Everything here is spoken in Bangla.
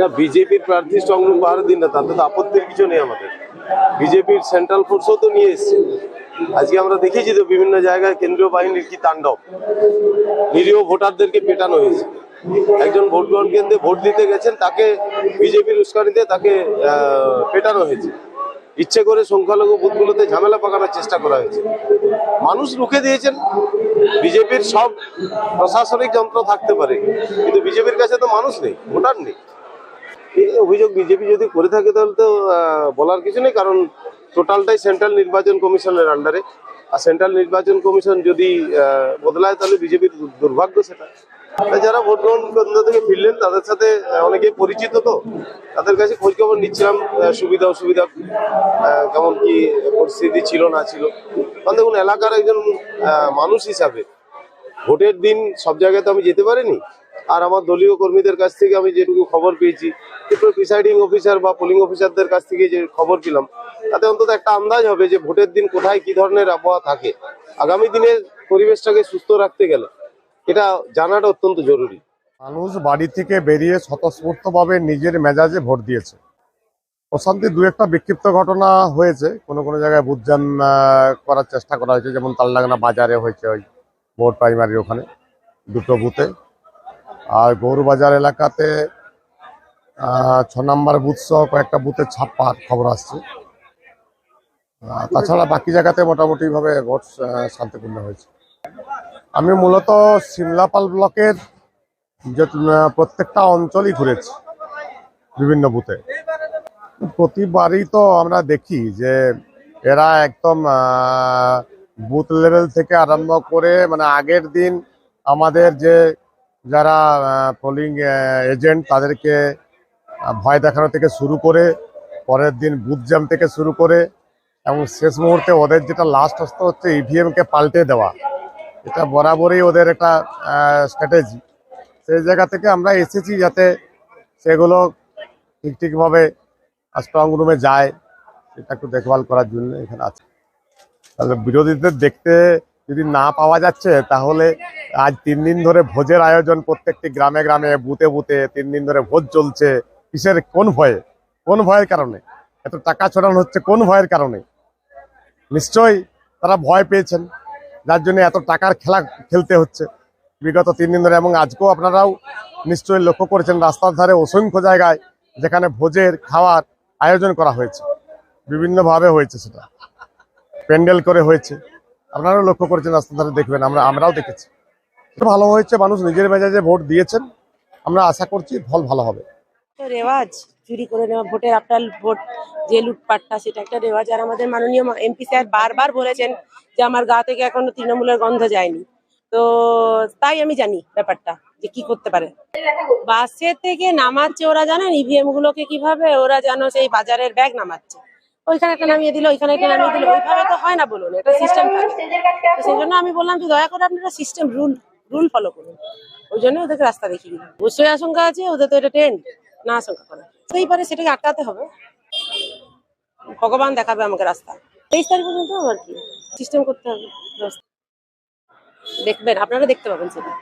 না, বিজেপির প্রার্থী স্ট্রংরুম পাহাড় দিন না, তাতে তো আপত্তির কিছু নেই আমাদের। বিজেপির সেন্ট্রাল ফোর্সও তো নিয়ে এসছে। আজকে আমরা দেখেছি তো বিভিন্ন জায়গায় কেন্দ্রীয় বাহিনীর কি তাণ্ডব। নিরীহ ভোটারদেরকে পেটানো হয়েছে। একজন ভোট গ্রহণ কেন্দ্রে ভোট দিতে গেছেন, তাকে বিজেপির উস্কানিতে তাকে পেটানো হয়েছে। ইচ্ছে করে সংখ্যালঘু বুথগুলোতে ঝামেলা পাকানোর চেষ্টা করা হয়েছে। মানুষ রুখে দিয়েছেন। বিজেপির সব প্রশাসনিক যন্ত্র থাকতে পারে, কিন্তু বিজেপির কাছে তো মানুষ নেই, ভোটার নেই। এই অভিযোগ বিজেপি যদি করে থাকে তাহলে তো বলার কিছু নেই কারণ টোটালটাই সেন্ট্রাল নির্বাচন কমিশনের আন্ডারে আর সেন্ট্রাল নির্বাচন কমিশন যদি বদলায় তাহলে বিজেপির দুর্ভাগ্য সেটা। যারা ভোট গ্রহণ কেন্দ্র থেকে ফিরলেন তাদের সাথে আহ, অনেকেই পরিচিত তো তাদের কাছে খোঁজ খবর নিচ্ছিলাম সুবিধা অসুবিধা কেমন কি পরিস্থিতি ছিল না ছিল। কারণ দেখুন এলাকার একজন মানুষ হিসাবে ভোটের দিন সব জায়গায় তো আমি যেতে পারিনি আর আমার দলীয় কর্মীদের কাছ থেকে আমি যেটুকু খবর পেয়েছি প্রিসাইডিং অফিসার বা পোলিং অফিসারদের কাছ থেকে যে খবর পেলাম, তাতে অন্তত একটা আন্দাজ হবে যে ভোটের দিন কোথায় কি ধরনের আবহাওয়া থাকে। আগামী দিনে পরিবেশটাকে সুস্থ রাখতে গেলে এটা জানাটা অত্যন্ত জরুরি। মানুষ বাড়ি থেকে বেরিয়ে স্বতঃস্ফূর্তভাবে নিজের মেজাজে ভোট দিয়েছে। অশান্তি দু একটা বিক্ষিপ্ত ঘটনা হয়েছে, কোনো কোনো জায়গায় বুথজাম করার চেষ্টা করা হয়েছে, যেমন তালডাঙ্গনা বাজারে হয়েছে ওই ভোট প্রাইমারি ওখানে, দুটো বুথে। আর গৌরবাজার এলাকাতে ছ নম্বর বুথ সহ কয়েকটা বুথে ছাপ্পার খবর আসছে। তাছাড়া বাকি জায়গাতে মোটামুটি ভাবে ভোট শান্তিপূর্ণ হয়েছে। আমি মূলত সিমলাপাল ব্লকের যে প্রত্যেকটা অঞ্চলই ঘুরেছি, বিভিন্ন বুথে। প্রতিবারই তো আমরা দেখি যে, এরা একদম বুথ লেভেল থেকে আরম্ভ করে মানে আগের দিন আমাদের যে যারা পোলিং এজেন্ট তাদেরকে ভয় দেখানো থেকে শুরু করে, পরের দিন বুথ জ্যাম থেকে শুরু করে এবং শেষ মুহূর্তে ওদের যেটা লাস্ট অস্ত্র হচ্ছে ইভিএমকে পাল্টে দেওয়া। এটা বরাবরই ওদের একটা স্ট্র্যাটেজি সেই জায়গা থেকে আমরা এসেছি যাতে সেগুলো ঠিক ঠিকভাবে স্ট্রং রুমে যায়। সেটা একটু দেখভাল করার জন্য এখানে আছে। তাহলে বিরোধীদের দেখতে যদি না পাওয়া যাচ্ছে তাহলে আজ তিন দিন ধরে ভোজের আয়োজন প্রত্যেকটি গ্রামে গ্রামে বুতে বুতে তিন দিন ধরে ভোজ চলছে। কিসের, কোন ভয়ে? কোন ভয়ের কারণে? এত টাকা ছড়ানো হচ্ছে কোন ভয়ের কারণে? নিশ্চয়ই তারা ভয় পেয়েছেন, যার জন্য এত টাকার খেলা খেলতে হচ্ছে। বিগত তিন দিন ধরে এবং আজকেও আপনারাও নিশ্চয়ই লক্ষ্য করেছেন, রাস্তার ধারে অসংখ্য জায়গায় যেখানে ভোজের, খাওয়ার আয়োজন করা হয়েছে। বিভিন্নভাবে হয়েছে সেটা। প্যান্ডেল করে হয়েছে। আপনারাও লক্ষ্য করেছেন রাস্তার ধারে দেখবেন, আমরা, আমরাও দেখেছি। ভালো হয়েছে, মানুষ নিজের মেজাজে ভোট দিয়েছেন। আমরা আশা করছি ফল ভালো হবে। রেওয়াজ, চুরি করে নেওয়া, ভোটের আপনার ভোট, যে লুটপাটটা, সেটা একটা রেওয়াজ। আর আমাদের মাননীয় এমপি স্যার বারবার বলেছেন যে আমার গা থেকে এখনও তৃণমূলের গন্ধ যায়নি। তো তাই আমি জানি ব্যাপারটা, যে কি করতে পারে। বাসে থেকে নামাচ্ছে ওরা, জানেন? ইভিএম গুলোকে কীভাবে? ওরা যেন সেই বাজারের ব্যাগ নামাচ্ছে। ওইখানে একটা নামিয়ে দিল, ওইখানে একটা নামিয়ে দিল। ওইভাবে তো হয় না বলুন, এটা সিস্টেম তো সেই জন্য আমি বললাম যে দয়া করে আপনারা সিস্টেম রুল রুল ফলো করুন। ওই জন্য ওদেরকে রাস্তা দেখিয়ে দিলাম। অবশ্যই আশঙ্কা আছে, ওদের তো এটা ট্রেন্ড না আশঙ্কা করে। সেই পারে সেটাকে আটকাতে হবে। ভগবান দেখাবে আমাকে রাস্তা। তেইশ তারিখ পর্যন্ত আর কি? সিস্টেম করতে হবে। দেখবেন, আপনারা দেখতে পাবেন সেটা।